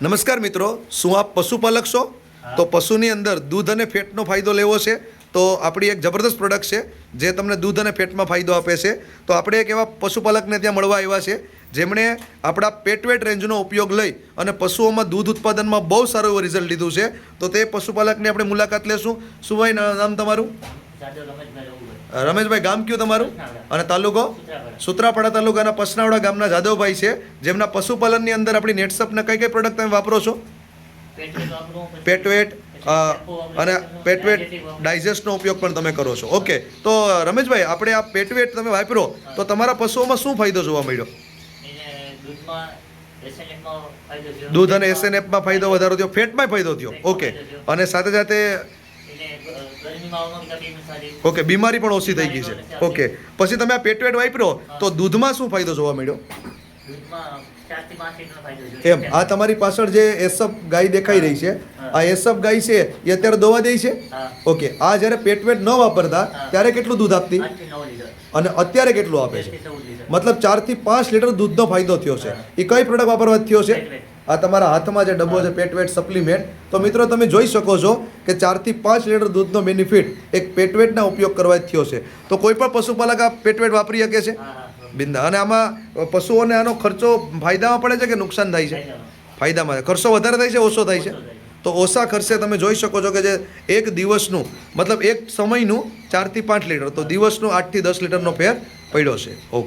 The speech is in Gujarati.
નમસ્કાર મિત્રો શું આપ પશુપાલક છો? તો પશુની અંદર દૂધ અને ફેટનો ફાયદો લેવો છે. તો આપણી એક જબરદસ્ત પ્રોડક્ટ છે જે તમને દૂધ અને ફેટમાં ફાયદો આપે છે. તો આપણે એક એવા પશુપાલકને ત્યાં મળવા આવ્યા છે જેમણે આપણા પેટવેટ રેન્જનો ઉપયોગ લઈ અને પશુઓમાં દૂધ ઉત્પાદનમાં બહુ સારું એવું રિઝલ્ટ લીધું છે. તો તે પશુપાલકની આપણે મુલાકાત લેશું. શું ભાઈ નામ તમારું? રમેશભાઈ ગામ કયું તમારું? અને તાલુકો? સૂત્રાપાડા. તાલુકાના પસનાવડા ગામના જાદવભાઈ છે જેમના પશુપાલનની અંદર આપણી નેટસપના કઈ કઈ પ્રોડક્ટ તમે વાપરો છો? પેટવેટ અને પેટવેટ ડાયજેસ્ટનો ઉપયોગ પણ તમે કરો છો. ઓકે તો રમેશભાઈ આપણે આ પેટવેટ તમે વાપરો તો તમારા પશુઓમાં શું ફાયદો જોવા મળ્યો. દૂધ અને એસએનએફમાં ફાયદો વધારો થયો ફેટમાં ફાયદો થયો. ઓકે અને સાથે સાથે ઓકે બીમારી પણ ઓછી થઈ ગઈ છે. ઓકે પછી તમે આ પેટવેટ વાપરો તો દૂધમાં શું ફાયદો જોવા મળ્યો. એમ આ તમારી પાછળ જે એસપ ગાય દેખાઈ રહી છે આ એસપ ગાય છે એ અત્યારે દોવા દે છે? ઓકે આ જ્યારે પેટવેટ ન વાપરતા ત્યારે કેટલું દૂધ આપતી. અને અત્યારે કેટલું આપે છે. મતલબ ચારથી પાંચ લીટર દૂધનો ફાયદો થયો છે. એ કઈ પ્રોડક્ટ વાપરવા થયો છે. આ તમારા હાથમાં જે ડબ્બો છે પેટવેટ સપ્લિમેન્ટ તો મિત્રો, તમે જોઈ શકો છો કે ચારથી પાંચ લીટર દૂધનો બેનિફિટ એક પેટવેટના ઉપયોગ કરવા થયો છે. તો કોઈ પણ પશુપાલક આ પેટવેટ વાપરી શકે છે. બિંદા. અને આમાં પશુઓને આનો ખર્ચો ફાયદામાં પડે છે કે નુકસાન થાય છે. ફાયદામાં ખર્ચો વધારે થાય છે, ઓછો થાય છે? તો ઓછા ખર્ચે તમે જોઈ શકો છો કે જે એક દિવસનું, મતલબ એક સમયનું ચારથી પાંચ લીટર. તો દિવસનું આઠથી દસ લીટરનો ફેર પડ્યો છે. ઓકે.